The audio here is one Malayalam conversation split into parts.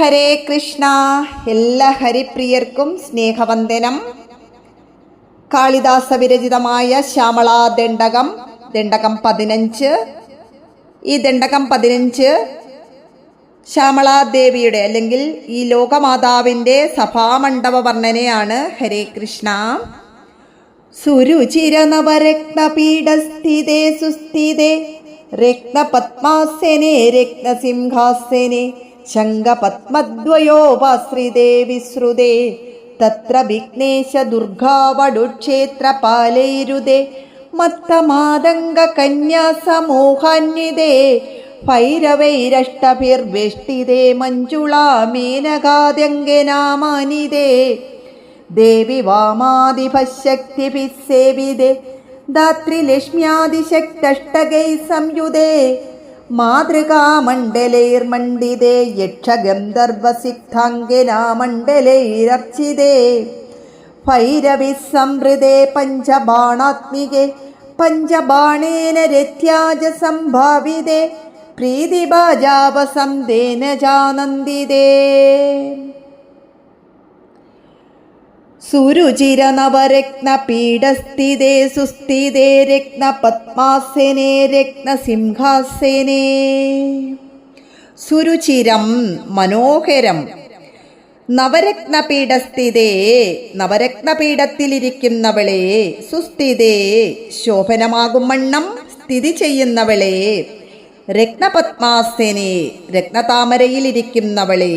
ഹരേ കൃഷ്ണ. എല്ലാ ഹരിപ്രിയർക്കും സ്നേഹവന്ദനം. കാളിദാസ വിരചിതമായ ശ്യാമള ദണ്ഡകം ദണ്ഡകം പതിനഞ്ച്. ഈ ദണ്ഡകം പതിനഞ്ച് ശ്യാമളാദേവിയുടെ അല്ലെങ്കിൽ ഈ ലോകമാതാവിന്റെ സഭാമണ്ഡപ വർണനയാണ് ഹരേ കൃഷ്ണ. സുരുചിരനവരക്തപീഠസ്ഥിതേ സുസ്ഥിതേ രക്തപത്മാസേനേ രത്നസിംഹാസനെ ശങ്കപത്മദ്വയോപാശ്രിതേ വിശ്രുതേ തത്ര വിഘ്നേശ ദുർഗാവടുക്ഷേത്രപാലൈരുതേ മത്തമാതംഗ കന്യാസമോഹാന്വിതേ ഭൈരവൈരഷ്ടഭിർവേഷ്ടിതേ മഞ്ജുളാ മേനകാദ്യങ്കനാമാനിതേ ദേവി വാമാതിഭശക്തിഭിസേവിതേ ദാത്രി ധാത്രിലക്ഷ്മ്യാദിശക്തഷ്ടകൈ സംയുതേ മാതൃകാമണ്ഡലൈർമണ്ഡിതേ യക്ഷഗന്ധർവസിദ്ധാംഗനാമണ്ഡലൈരർച്ചിതേ. ഭൈരവി സംവൃതേ പഞ്ചബാണാത്മികേ പഞ്ചബാണേന രത്യാജ സംഭാവിതേ പ്രീതിഭാജാവസന്തേന ജാനന്ദിതേ സുരുചിരനവരത്നപീഠസ്ഥിതേ സുസ്ഥിതേ രത്നപത്മാസനെ രത്നസിംഹാസനെ സുരുചിരം മനോഹരം. നവരത്നപീഠസ്ഥിതേ നവരത്നപീഠത്തിലിരിക്കുന്നവളെ സുസ്ഥിതേ ശോഭനമാകും വണ്ണം സ്ഥിതി ചെയ്യുന്നവളെ രത്നപത്മാസേനെ രത്നതാമരയിലിരിക്കുന്നവളെ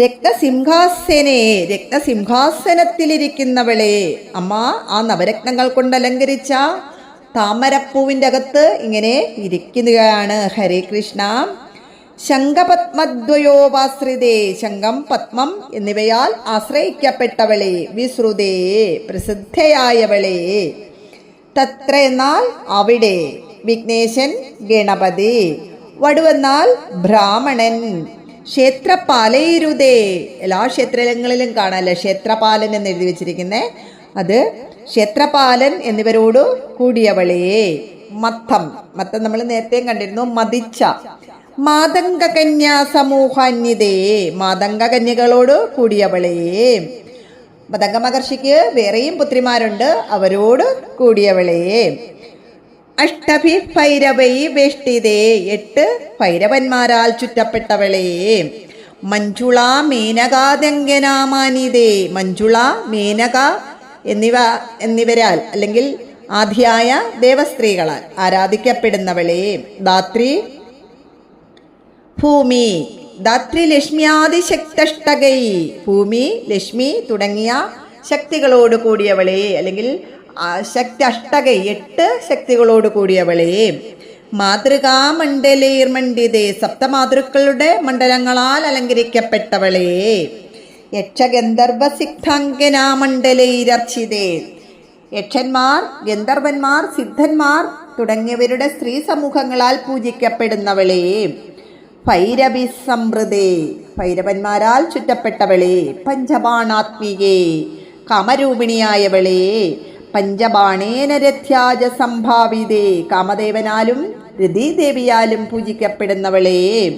രക്തസിംഹാസനെ രക്തസിംഹാസനത്തിലിരിക്കുന്നവളെ. അമ്മ ആ നവരത്നങ്ങൾ കൊണ്ട് അലങ്കരിച്ച താമരപ്പൂവിന്റെ അകത്ത് ഇങ്ങനെ ഇരിക്കുകയാണ്. ഹരേ കൃഷ്ണ. ശംഖപത്മദ്വയോപാശ്രിതേ ശംഖം പത്മം എന്നിവയാൽ ആശ്രയിക്കപ്പെട്ടവളെ വിശ്രുതേ പ്രസിദ്ധയായവളെ. തത്ര എന്നാൽ അവിടെ വിഘ്നേശൻ ഗണപതി. വടുവെന്നാൽ ബ്രാഹ്മണൻ. ക്ഷേത്രപാലയിരുതേ എല്ലാ ക്ഷേത്രങ്ങളിലും കാണാമല്ലേ ക്ഷേത്രപാലൻ എന്ന് എഴുതി വെച്ചിരിക്കുന്നേ. അത് ക്ഷേത്രപാലൻ എന്നിവരോട് കൂടിയവളേ. മത്തം. മത്തം നമ്മൾ നേരത്തെയും കണ്ടിരുന്നു. മതിച്ച. മാതംഗ കന്യാ സമൂഹാന്യതേ. മാതംഗ കന്യകളോട് കൂടിയവളേ. മതംഗ മഹർഷിക്ക് വേറെയും പുത്രിമാരുണ്ട്. അവരോട് കൂടിയവളെ. അഷ്ടഭി ഭൈരവൈ വേഷ്ടിതേ എട്ട് ഭൈരവന്മാരാൽ ചുറ്റപ്പെട്ടവളെ. മഞ്ജുള മേനകാതങ്കനാമാനിതേ മഞ്ജുള മേനക എന്നിവ എന്നിവരാൽ അല്ലെങ്കിൽ ആദ്യായ ദേവസ്ത്രീകളാൽ ആരാധിക്കപ്പെടുന്നവളെ. ധാത്രി ഭൂമി ധാത്രി ലക്ഷ്മിയാദിശക്തഷ്ടകൈ ഭൂമി ലക്ഷ്മി തുടങ്ങിയ ശക്തികളോട് കൂടിയവളെ. അല്ലെങ്കിൽ ശക്തി അഷ്ടക എട്ട് ശക്തികളോട് കൂടിയവളെ. മാതൃകാമണ്ഡലേർമണ്ഡിതേ സപ്തമാതൃക്കളുടെ മണ്ഡലങ്ങളാൽ അലങ്കരിക്കപ്പെട്ടവളേ. യക്ഷഗന്ധർവ സിദ്ധാംഗനാ യക്ഷഗന്ധർവസിദ്ധാംഗനാമണ്ഡലൈരർച്ചിതേ യക്ഷന്മാർ ഗന്ധർവന്മാർ സിദ്ധന്മാർ തുടങ്ങിയവരുടെ സ്ത്രീ സമൂഹങ്ങളാൽ പൂജിക്കപ്പെടുന്നവളേ. ഭൈരവി സംവൃതേ ഭൈരവന്മാരാൽ ചുറ്റപ്പെട്ടവളേ. പഞ്ചബാണാത്മികേ കാമരൂപിണിയായവളെ. പഞ്ചബാണേന രഥ്യാജ സംഭാവിതേ കാമദേവനാലും രതിദേവിയാലും പൂജിക്കപ്പെടുന്നവളെ.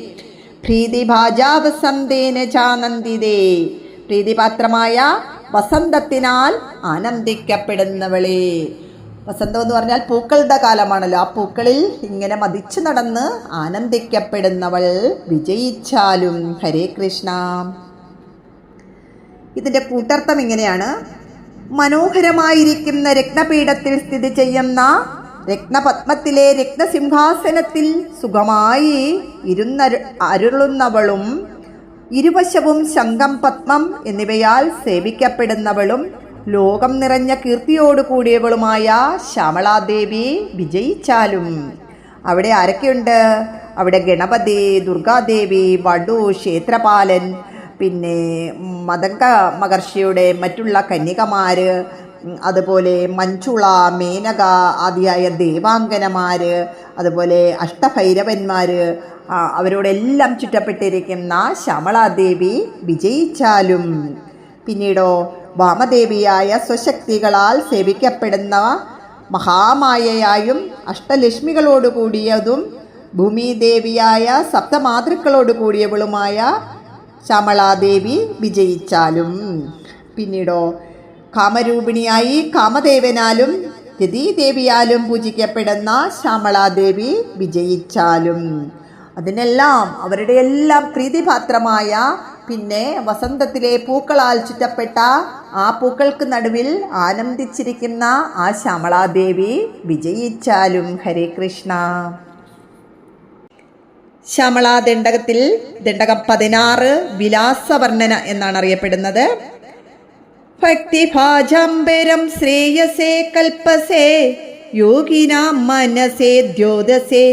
പ്രീതിഭാജാവസന്തേന ചാനന്ദിതേ പ്രീതിപാത്രമായ വസന്തത്തിനാൽ ആനന്ദിക്കപ്പെടുന്നവളെ. വസന്തം എന്ന് പറഞ്ഞാൽ പൂക്കളുടെ കാലമാണല്ലോ. ആ പൂക്കളിൽ ഇങ്ങനെ മതിച്ചു നടന്ന് ആനന്ദിക്കപ്പെടുന്നവൾ വിജയിച്ചാലും. ഹരേ കൃഷ്ണ. ഇതിന്റെ കൂട്ടർത്ഥം ഇങ്ങനെയാണ്. മനോഹരമായിരിക്കുന്ന രക്തപീഠത്തിൽ സ്ഥിതി ചെയ്യുന്ന രത്നപത്മത്തിലെ രത്നസിംഹാസനത്തിൽ സുഖമായി ഇരുന്ന അരുളുന്നവളും ഇരുവശവും ശംഖം പത്മം എന്നിവയാൽ സേവിക്കപ്പെടുന്നവളും ലോകം നിറഞ്ഞ കീർത്തിയോട് കൂടിയവളുമായ ശ്യാമളാദേവി വിജയിച്ചാലും. അവിടെ ആരൊക്കെയുണ്ട്? അവിടെ ഗണപതി ദുർഗാദേവി വടു ക്ഷേത്രപാലൻ പിന്നെ മതങ്ക മഹർഷിയുടെ മറ്റുള്ള കന്യകമാർ അതുപോലെ മഞ്ചുള മേനക ആദിയായ ദേവാംഗനമാർ അതുപോലെ അഷ്ടഭൈരവന്മാർ അവരോടെല്ലാം ചുറ്റപ്പെട്ടിരിക്കുന്ന ശ്യാമളാദേവി വിജയിച്ചാലും പിന്നീടോ വാമദേവിയായ സ്വശക്തികളാൽ സേവിക്കപ്പെടുന്ന മഹാമായയായും അഷ്ടലക്ഷ്മികളോട് കൂടിയതും ഭൂമിദേവിയായ സപ്തമാതൃക്കളോട് കൂടിയവളുമായ ശ്യാമളാദേവി വിജയിച്ചാലും. പിന്നീടോ കാമരൂപിണിയായി കാമദേവനാലും രതീദേവിയാലും പൂജിക്കപ്പെടുന്ന ശ്യാമളാദേവി വിജയിച്ചാലും. അതിനെല്ലാം അവരുടെ എല്ലാം പ്രീതിപാത്രമായ പിന്നെ വസന്തത്തിലെ പൂക്കളാൽ ചുറ്റപ്പെട്ട ആ പൂക്കൾക്ക് നടുവിൽ ആനന്ദിച്ചിരിക്കുന്ന ആ ശ്യാമളാദേവി വിജയിച്ചാലും. ഹരേ കൃഷ്ണ. ശ്യാമളാ ദണ്ഡകത്തിൽ ദണ്ഡകം പതിനാറ് വിലാസവർണന എന്നാണ് അറിയപ്പെടുന്നത്. ഭക്തിഭാജാംബരം ശ്രേയസേ കൽപ്പസേ യോഗിനാം മനസേ ദ്യോതസേ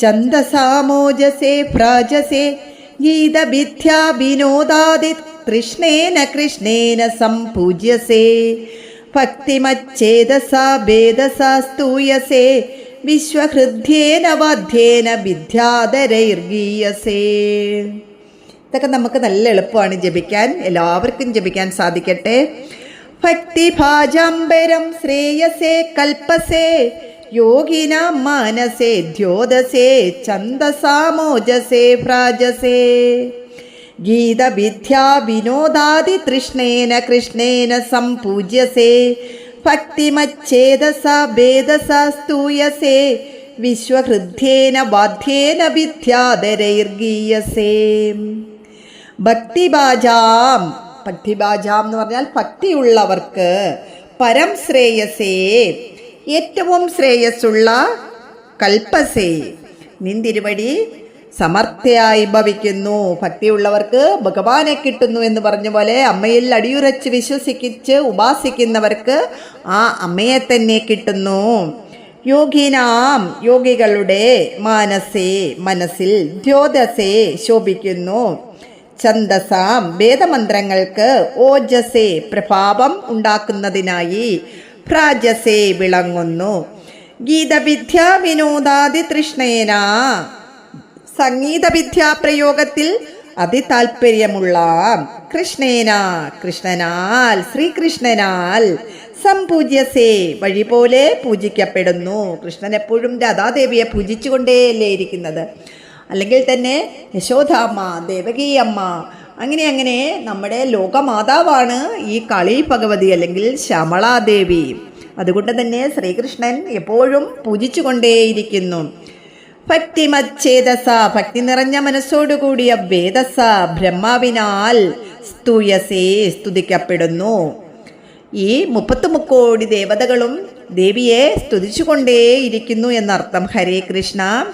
ഛന്ദസാമോജസേ ഭ്രാജസേ ഗീതവിദ്യാ വിനോദാദി കൃഷ്ണേന കൃഷ്ണേന സംപൂജ്യസേ ഭക്തിമച്ഛേദസാ ഭേദസ സ്തൂയസേ വിശ്വഹൃദ്യേന വാദ്യേന വിദ്യാധരൈർഗീയസേ. ഇതൊക്കെ നമുക്ക് നല്ല എളുപ്പമാണ് ജപിക്കാൻ എല്ലാവർക്കും ജപിക്കാൻ സാധിക്കട്ടെ. ഭക്തിഭാജാംബരം ശ്രേയസേ കൽപ്പസേ യോഗിന മാനസേ ദ്യോതസേ ഛന്ദസാമോജസേ ഭ്രാജസേ. ഗീതവിദ്യാ വിനോദാദി തൃഷ്ണേന കൃഷ്ണേന സംപൂജ്യസേ. ഭക്തിമച്ഛേദസ ഭേദസ സ്തൂയസേ വിശ്വഹൃദ്യേന വാദ്യേന വിദ്യാധരൈർഗീയസേ. ഭക്തിബാജാം ഭക്തിബാജാം എന്ന് പറഞ്ഞാൽ ഭക്തിയുള്ളവർക്ക് പരം ശ്രേയസേ ഏറ്റവും ശ്രേയസ്സുള്ള കൽപ്പസേ. നിന്തിരുവടി സമർത്ഥയായി ഭവിക്കുന്നു. ഭക്തിയുള്ളവർക്ക് ഭഗവാനെ കിട്ടുന്നു എന്ന് പറഞ്ഞ പോലെ അമ്മയിൽ അടിയുറച്ച് വിശ്വസിച്ച് ഉപാസിക്കുന്നവർക്ക് ആ അമ്മയെ തന്നെ കിട്ടുന്നു. യോഗിനാം യോഗികളുടെ മാനസേ മനസ്സിൽ ദ്യോതസേ ശോഭിക്കുന്നു. ഛന്ദസാം വേദമന്ത്രങ്ങൾക്ക് ഓജസേ പ്രഭാവം ഉണ്ടാക്കുന്നതിനായി പ്രാജസേ വിളങ്ങുന്നു. ഗീതവിദ്യ വിനോദാദി തൃഷ്ണേന സംഗീത വിദ്യാപ്രയോഗത്തിൽ അതിതാൽപര്യമുള്ള. കൃഷ്ണേന കൃഷ്ണനാൽ ശ്രീകൃഷ്ണനാൽ സംപൂജ്യസേ വഴി പോലെ പൂജിക്കപ്പെടുന്നു. കൃഷ്ണൻ എപ്പോഴും രാധാദേവിയെ പൂജിച്ചുകൊണ്ടേയല്ലേ ഇരിക്കുന്നത്. അല്ലെങ്കിൽ തന്നെ യശോദാമ്മ ദേവകീയമ്മ അങ്ങനെ അങ്ങനെ നമ്മുടെ ലോകമാതാവാണ് ഈ കളി ഭഗവതി അല്ലെങ്കിൽ ശ്യാമളാദേവി. അതുകൊണ്ട് തന്നെ ശ്രീകൃഷ്ണൻ എപ്പോഴും പൂജിച്ചുകൊണ്ടേയിരിക്കുന്നു. ഭക്തിമച്ഛേദസ ഭക്തി നിറഞ്ഞ മനസ്സോടുകൂടിയ വേദസ ബ്രഹ്മാവിനാൽ സ്തുയസേ സ്തുതിക്കപ്പെടുന്നു. ഈ മുപ്പത്തി മുക്കോടി ദേവതകളും ദേവിയെ സ്തുതിച്ചുകൊണ്ടേയിരിക്കുന്നു എന്നർത്ഥം. ഹരേ കൃഷ്ണ.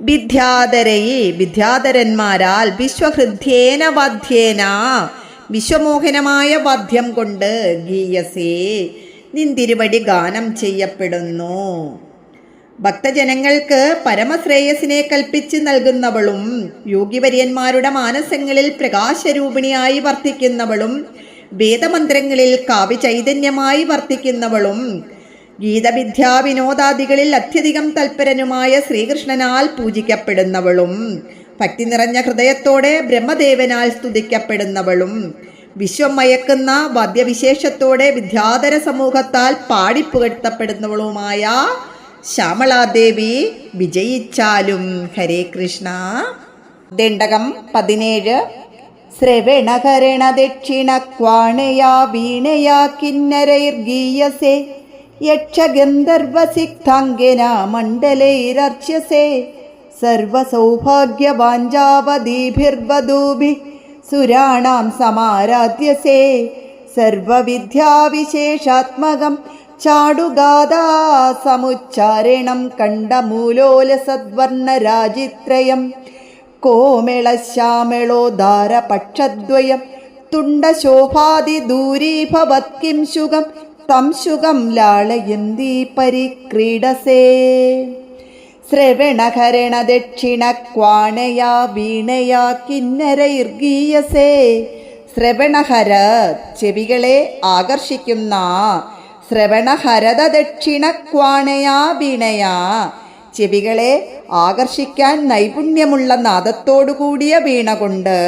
വിദ്യാധരയി വിദ്യാധരന്മാരാൽ വിശ്വഹൃദ്യേന വാദ്യേന വിശ്വമോഹനമായ വാദ്യം കൊണ്ട് ഗീയസേ നിന്തിരുവടി ഗാനം ചെയ്യപ്പെടുന്നു. ഭക്തജനങ്ങൾക്ക് പരമശ്രേയസിനെ കൽപ്പിച്ച് നൽകുന്നവളും യോഗിവര്യന്മാരുടെ മാനസങ്ങളിൽ പ്രകാശരൂപിണിയായി വർത്തിക്കുന്നവളും വേദമന്ത്രങ്ങളിൽ കാവ്യചൈതന്യമായി വർത്തിക്കുന്നവളും ഗീതവിദ്യാ വിനോദാദികളിൽ അത്യധികം തൽപരനുമായ ശ്രീകൃഷ്ണനാൽ പൂജിക്കപ്പെടുന്നവളും ഭക്തി നിറഞ്ഞ ഹൃദയത്തോടെ ബ്രഹ്മദേവനാൽ സ്തുതിക്കപ്പെടുന്നവളും വിശ്വം മയക്കുന്ന വാദ്യവിശേഷത്തോടെ വിദ്യാധര സമൂഹത്താൽ പാടിപ്പുകഴ്ത്തപ്പെടുന്നവളുമായ ശ്യാമളാദേവി വിജയിച്ചാലും. ഹരേ കൃഷ്ണ. ദണ്ഡകം പതിനേഴ്. ശ്രവണകരണ ദക്ഷിണ ക്വാണയാ വീണയാ കിന്നരൈർഗീയസേ യക്ഷഗന്ധർവസിക്താംഗന മണ്ഡലൈരർച്യസേ സർവസൗഭാഗ്യവാഞ്ചാവദീഭിർവധൂഭി സുരാണാം സമാരാധ്യസേ. സർവവിദ്യാവിശേഷാത്മകം ചാടുഗാഥാ സമുച്ചാരണം കണ്ഡമൂലോലസദ്വർണരാജിത്രയം ദൂരീഭവത് തുണ്ടശോഭാതിദൂരീഭവത്കിം ശുഗം തം ശുഗം ലാളയന്തി പരിക്രീഡസേ ക്വാണയാ വീണയാ കിന്നരൈർഗീയസേ ശ്രവണഹര ചെവികളെ ആകർഷിക്കുന്ന ശ്രവണഹരത ദക്ഷിണക്വാണയാ വീണയാ ചെവികളെ ആകർഷിക്കാൻ നൈപുണ്യമുള്ള നാദത്തോടു കൂടിയ വീണ കൊണ്ട്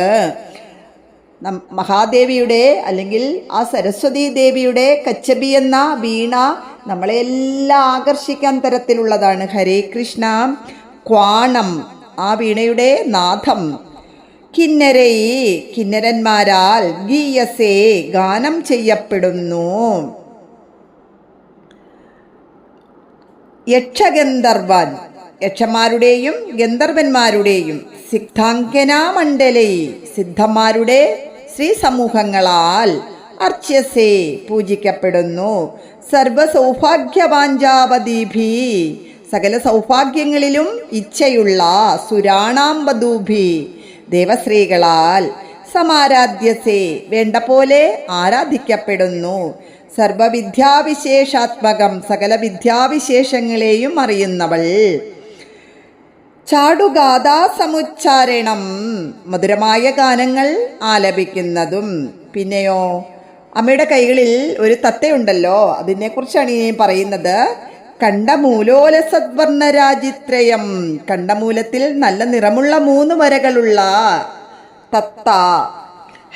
മഹാദേവിയുടെ അല്ലെങ്കിൽ ആ സരസ്വതീ ദേവിയുടെ കച്ചബി എന്ന വീണ നമ്മളെല്ലാം ആകർഷിക്കാൻ തരത്തിലുള്ളതാണ്. ഹരേ കൃഷ്ണ. ക്വാണം ആ വീണയുടെ നാഥം. കിന്നരൈ കിന്നരന്മാരാൽ ഗീയസേ ഗാനം ചെയ്യപ്പെടുന്നു. യക്ഷഗന്ധർവൻ. യക്ഷന്മാരുടെയും ഗന്ധർവന്മാരുടെയും സിദ്ധാങ്കനാമണ്ഡലൈ സിദ്ധന്മാരുടെ ശ്രീ സമൂഹങ്ങളാൽ അർച്ചസേ പൂജിക്കപ്പെടുന്നു. സർവസൗഭാഗ്യവാഞ്ചാവതീഭി സകല സൗഭാഗ്യങ്ങളിലും ഇച്ഛയുള്ള സുരാണാംബദൂഭി ദേവശ്രീകളാൽ സമാരാധ്യസേ വേണ്ട പോലെ ആരാധിക്കപ്പെടുന്നു. സർവവിദ്യാവിശേഷാത്മകം സകല വിദ്യാവിശേഷങ്ങളെയും അറിയുന്നവൾ. ചാടുഗാഥാ സമുച്ചാരണം മധുരമായ ഗാനങ്ങൾ ആലപിക്കുന്നതും. പിന്നെയോ അമ്മയുടെ കൈകളിൽ ഒരു തത്തയുണ്ടല്ലോ അതിനെക്കുറിച്ചാണ് ഇനി പറയുന്നത്. കണ്ടമൂലോല സദ്വർണരാജിത്രയം കണ്ടമൂലത്തിൽ നല്ല നിറമുള്ള മൂന്ന് വരകളുള്ള തത്ത.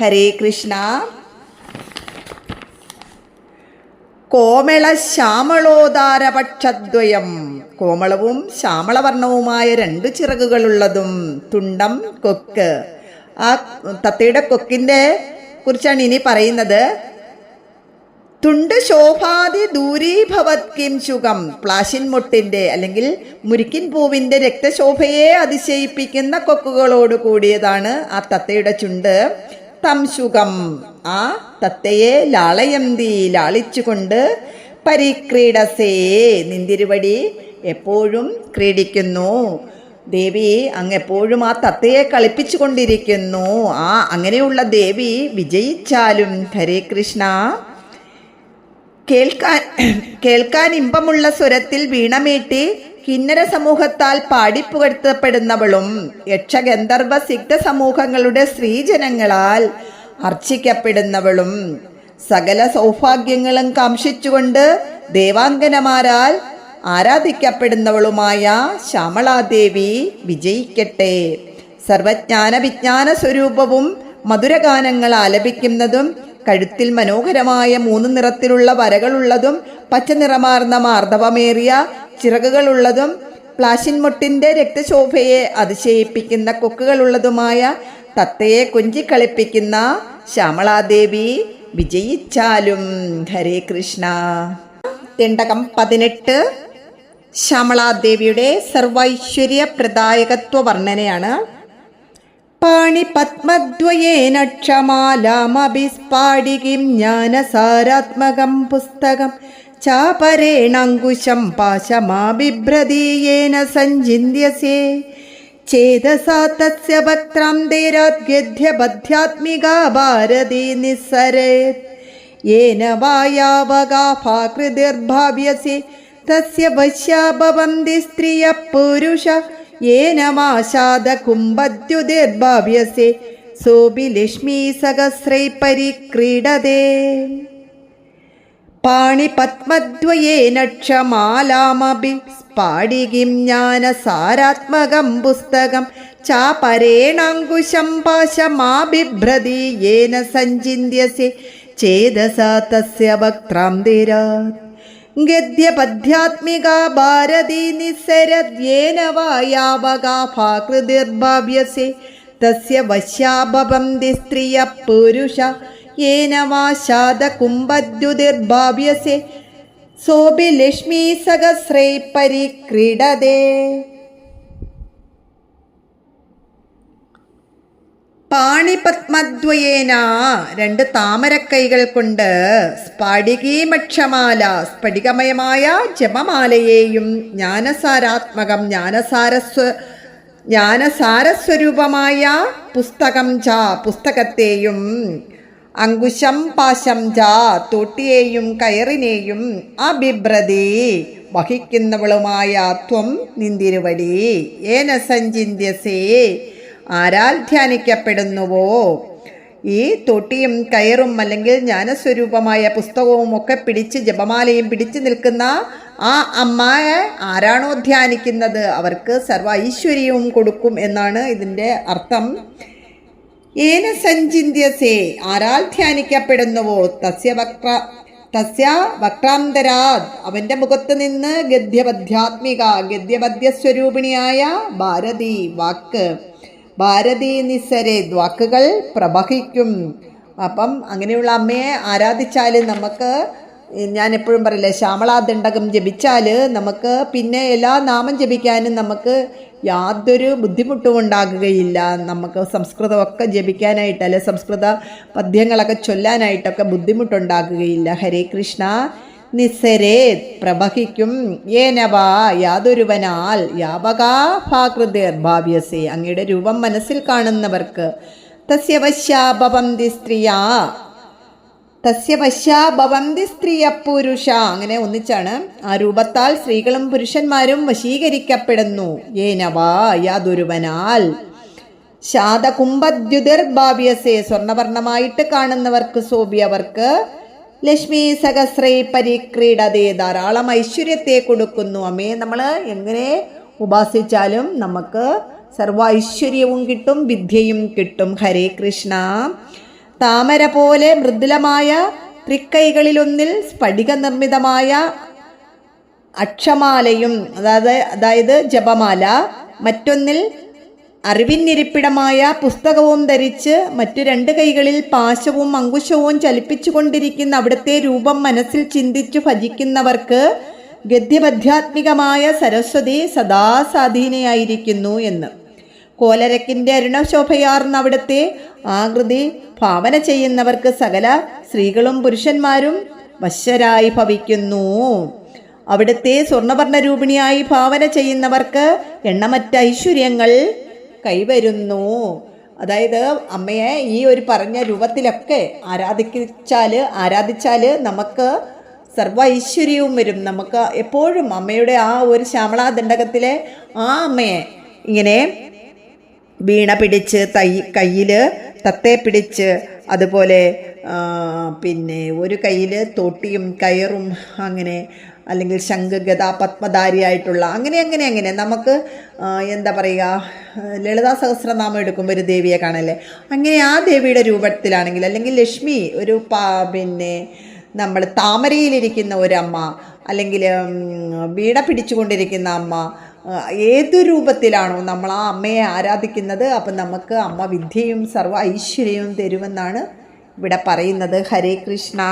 ഹരേ കൃഷ്ണ. കോമള ശ്യാമളോദാരപക്ഷദ്വയം. കോമളവും ശ്യാമളവർണവുമായ രണ്ട് ചിറകുകളുള്ളതും തുണ്ടം കൊക്ക്. ആ തത്തയുടെ കൊക്കിന്റെ കുറിച്ചാണ് ഇനി പറയുന്നത്. തുണ്ട് ശോഭാതി ദൂരീഭവത് കിം ശുഖം. പ്ലാശിൻ മുട്ടിന്റെ അല്ലെങ്കിൽ മുരിക്കിൻ പൂവിന്റെ രക്തശോഭയെ അതിശയിപ്പിക്കുന്ന കൊക്കുകളോട് കൂടിയതാണ് ആ തത്തയുടെ ചുണ്ട്. തംശുഖം ആ തത്തയെ ലാളയന്തി ലാളിച്ചുകൊണ്ട് പരിക്രീഡസേ നിന്തിരുവടി എപ്പോഴും ക്രീഡിക്കുന്നു ദേവി അങ്ങ് എപ്പോഴും ആ തത്തയെ കളിപ്പിച്ചു കൊണ്ടിരിക്കുന്നു ആ അങ്ങനെയുള്ള ദേവി വിജയിച്ചാലും. ഹരേ കൃഷ്ണ. കേൾക്കാൻ കേൾക്കാൻ ഇമ്പമുള്ള സ്വരത്തിൽ വീണമീട്ടി കിന്നര സമൂഹത്താൽ പാടിപ്പുകഴ്ത്തപ്പെടുന്നവളും യക്ഷഗന്ധർവ സിദ്ധ സമൂഹങ്ങളുടെ സ്ത്രീജനങ്ങളാൽ അർച്ചിക്കപ്പെടുന്നവളും സകല സൗഭാഗ്യങ്ങളും കാംക്ഷിച്ചുകൊണ്ട് ദേവാംഗനമാരാൽ ആരാധിക്കപ്പെടുന്നവളുമായ ശ്യാമളാദേവി വിജയിക്കട്ടെ. സർവജ്ഞാന വിജ്ഞാന സ്വരൂപവും മധുരഗാനങ്ങൾ ആലപിക്കുന്നതും കഴുത്തിൽ മനോഹരമായ മൂന്ന് നിറത്തിലുള്ള വരകളുള്ളതും പച്ച നിറമാർന്ന മാർദ്ദവമേറിയ ചിറകുകളുള്ളതും പ്ലാഷിൻ മുട്ടിന്റെ രക്തശോഭയെ അതിശയിപ്പിക്കുന്ന കൊക്കുകളുള്ളതുമായ തത്തയെ കൊഞ്ചിക്കളിപ്പിക്കുന്ന ശ്യാമളാദേവി വിജയിച്ചാലും. ഹരേ കൃഷ്ണ. തിണ്ടകം പതിനെട്ട്. ശ്യാമളാദേവിയുടെ സർവൈശ്വര്യ പ്രദായകത്വ വർണനയാണ്. പാണിപത്മദ്വയേന ക്ഷമാലാമഭിസ്പാടികിം ജ്ഞാനസാരാത്മകം പുസ്തകം ചാപരേണങ്കുശം പാശമാബിഭ്രതീയേന സഞ്ചിന്യസേ ചേതസാ തസ്യ നിസ്സരേത്. യേന വായാവകാഭാകൃതിർഭാവ്യസി. തസ്യ പശ്യാഭവന്തി സ്ത്രിയ പുരുഷ. യേന മാശാദ കുംഭദ്യുതിർഭാവ്യസി. സോപി ലക്ഷ്മീ സഹസ്രൈ പരിക്രീഡതേ. പാണിപത്മദ്വയേന പാടികിം സ്പാടികിം ജ്ഞാനസാരാത്മകം പുസ്തകം. ചാപരേണാങ്കുശം പാശമാഭിഭ്രതി യേന സഞ്ചിന്യസി ചേതസാ തസ്യ വക്ത്രാന്തിരാത് ഗദ്യപദ്യാത്മിക ഭാരതി നിസ്സരദ്യേന വായാവകാഭാകൃതിർഭവ്യസി. തസ്യ വശ്യാഭവന്തി സ്ത്രിയ പുരുഷ. पुरुष येन वा शादकुम्भद्युतिर्भाव्यसे सोऽपि लक्ष्मीसहस्रैः परिक्रीडते പാണിപത്മദ്വയേന രണ്ട് താമരക്കൈകൾ കൊണ്ട് സ്ഫടികീമക്ഷമാല സ്ഫടികമയമായ ജപമാലയെയും ജ്ഞാനസാരാത്മകം ജ്ഞാനസാരസ്വ ജ്ഞാനസാരസ്വരൂപമായ പുസ്തകം ച പുസ്തകത്തെയും അങ്കുശം പാശം ജാ തൊട്ടിയെയും കയറിനെയും അഭിബ്രതി വഹിക്കുന്നവളുമായ ത്വം നിന്തിരുവടി. ഏന സഞ്ചിന്യസേ ആരാൽ ധ്യാനിക്കപ്പെടുന്നുവോ? ഈ തൊട്ടിയും കയറും അല്ലെങ്കിൽ ജ്ഞാനസ്വരൂപമായ പുസ്തകവും ഒക്കെ പിടിച്ച് ജപമാലയും പിടിച്ചു നിൽക്കുന്ന ആ അമ്മയെ ആരാണോ ധ്യാനിക്കുന്നത്? അവർക്ക് സർവ ഐശ്വര്യവും കൊടുക്കും എന്നാണ് ഇതിന്റെ അർത്ഥം. ഏന സഞ്ചിന്യസേ ആരാൽ ധ്യാനിക്കപ്പെടുന്നുവോ? തസ്യ വക്ര തസ്യ വക്രാന്തരാത്. അവന്റെ മുഖത്ത് നിന്ന് ഗദ്യപദ്യാത്മിക ഗദ്യപദ്യസ്വരൂപിണിയായ ഭാരതി വാക്ക്. ഭാരതി നിസരെ വാക്കുകൾ പ്രവഹിക്കും. അപ്പം അങ്ങനെയുള്ള അമ്മയെ ആരാധിച്ചാൽ നമുക്ക് ഞാൻ എപ്പോഴും പറയില്ലേ ശ്യാമളാദണ്ഡകം ജപിച്ചാൽ നമുക്ക് പിന്നെ എല്ലാ നാമം ജപിക്കാനും നമുക്ക് യാതൊരു ബുദ്ധിമുട്ടും ഉണ്ടാകുകയില്ല നമുക്ക് സംസ്കൃതമൊക്കെ ജപിക്കാനായിട്ട് അല്ലെ സംസ്കൃത പദ്യങ്ങളൊക്കെ ചൊല്ലാനായിട്ടൊക്കെ ബുദ്ധിമുട്ടുണ്ടാകുകയില്ല. ഹരേ കൃഷ്ണ നിസ്സരേ പ്രവഹിക്കും. ഏനവാ യാതൊരുവനാൽ യാവകാ ഭാകൃതിർ ഭാവ്യസേ. അങ്ങയുടെ രൂപം മനസ്സിൽ കാണുന്നവർക്ക് തസ്യവശ്യാപവന്തി സ്ത്രീയാ. തസ്യ പശ്യാഭവന്തി സ്ത്രീയ പുരുഷ അങ്ങനെ ഒന്നിച്ചാണ്. ആ രൂപത്താൽ സ്ത്രീകളും പുരുഷന്മാരും വശീകരിക്കപ്പെടുന്നു. ഏനവാ യാതൊരുവനാൽ. ശാതകുംഭദ്യുതിർഭാവ്യസേ. സ്വർണവർണമായിട്ട് കാണുന്നവർക്ക് സോബിയവർക്ക് ലക്ഷ്മി സഹസ്രൈ പരിക്രീഡതേ ധാരാളം ഐശ്വര്യത്തെ കൊടുക്കുന്നു. അമ്മയെ നമ്മൾ എങ്ങനെ ഉപാസിച്ചാലും നമുക്ക് സർവ ഐശ്വര്യവും കിട്ടും വിദ്യയും കിട്ടും. ഹരേ കൃഷ്ണ. താമര പോലെ മൃദുലമായ തൃക്കൈകളിലൊന്നിൽ സ്ഫടിക നിർമ്മിതമായ അക്ഷമാലയും അതായത് അതായത് ജപമാല മറ്റൊന്നിൽ അറിവിന്നിരിപ്പിടമായ പുസ്തകവും ധരിച്ച് മറ്റു രണ്ട് കൈകളിൽ പാശവും അങ്കുശവും ചലിപ്പിച്ചുകൊണ്ടിരിക്കുന്ന അവിടുത്തെ രൂപം മനസ്സിൽ ചിന്തിച്ചു ഭജിക്കുന്നവർക്ക് ഗദ്യപദ്ധ്യാത്മികമായ സരസ്വതി സദാ സ്വാധീനയായിരിക്കുന്നു എന്ന്. കോലരക്കിന്റെ അരുണശോഭയാർന്ന അവിടുത്തെ ആകൃതി ഭാവന ചെയ്യുന്നവർക്ക് സകല സ്ത്രീകളും പുരുഷന്മാരും വശരായി ഭവിക്കുന്നു. അവിടുത്തെ സ്വർണവർണ രൂപിണിയായി ഭാവന ചെയ്യുന്നവർക്ക് എണ്ണമറ്റ ഐശ്വര്യങ്ങൾ കൈവരുന്നു. അതായത് അമ്മയെ ഈ ഒരു പറഞ്ഞ രൂപത്തിലൊക്കെ ആരാധിച്ചാൽ ആരാധിച്ചാൽ നമുക്ക് സർവ ഐശ്വര്യവും വരും. നമുക്ക് എപ്പോഴും അമ്മയുടെ ആ ഒരു ശ്യാമളാ ദണ്ഡകത്തിലെ ആ അമ്മയെ ഇങ്ങനെ വീണ പിടിച്ച് തൈ കയ്യിൽ തത്തെ പിടിച്ച് അതുപോലെ പിന്നെ ഒരു കയ്യിൽ തോട്ടിയും കയറും അങ്ങനെ അല്ലെങ്കിൽ ശംഖഗത പത്മധാരിയായിട്ടുള്ള അങ്ങനെ അങ്ങനെ അങ്ങനെ. നമുക്ക് എന്താ പറയുക ലളിതാ സഹസ്രനാമം എടുക്കുമ്പോൾ ഒരു ദേവിയെ കാണല്ലേ? അങ്ങനെ ആ ദേവിയുടെ രൂപത്തിലാണെങ്കിൽ അല്ലെങ്കിൽ ലക്ഷ്മി ഒരു പാ പിന്നെ നമ്മൾ താമരയിലിരിക്കുന്ന ഒരമ്മ അല്ലെങ്കിൽ വീട പിടിച്ചുകൊണ്ടിരിക്കുന്ന അമ്മ ഏതു രൂപത്തിലാണോ നമ്മൾ ആ അമ്മയെ ആരാധിക്കുന്നത് അപ്പം നമുക്ക് അമ്മ വിദ്യയും സർവ ഐശ്വര്യവും തരുമെന്നാണ് ഇവിടെ പറയുന്നത്. ഹരേ കൃഷ്ണ.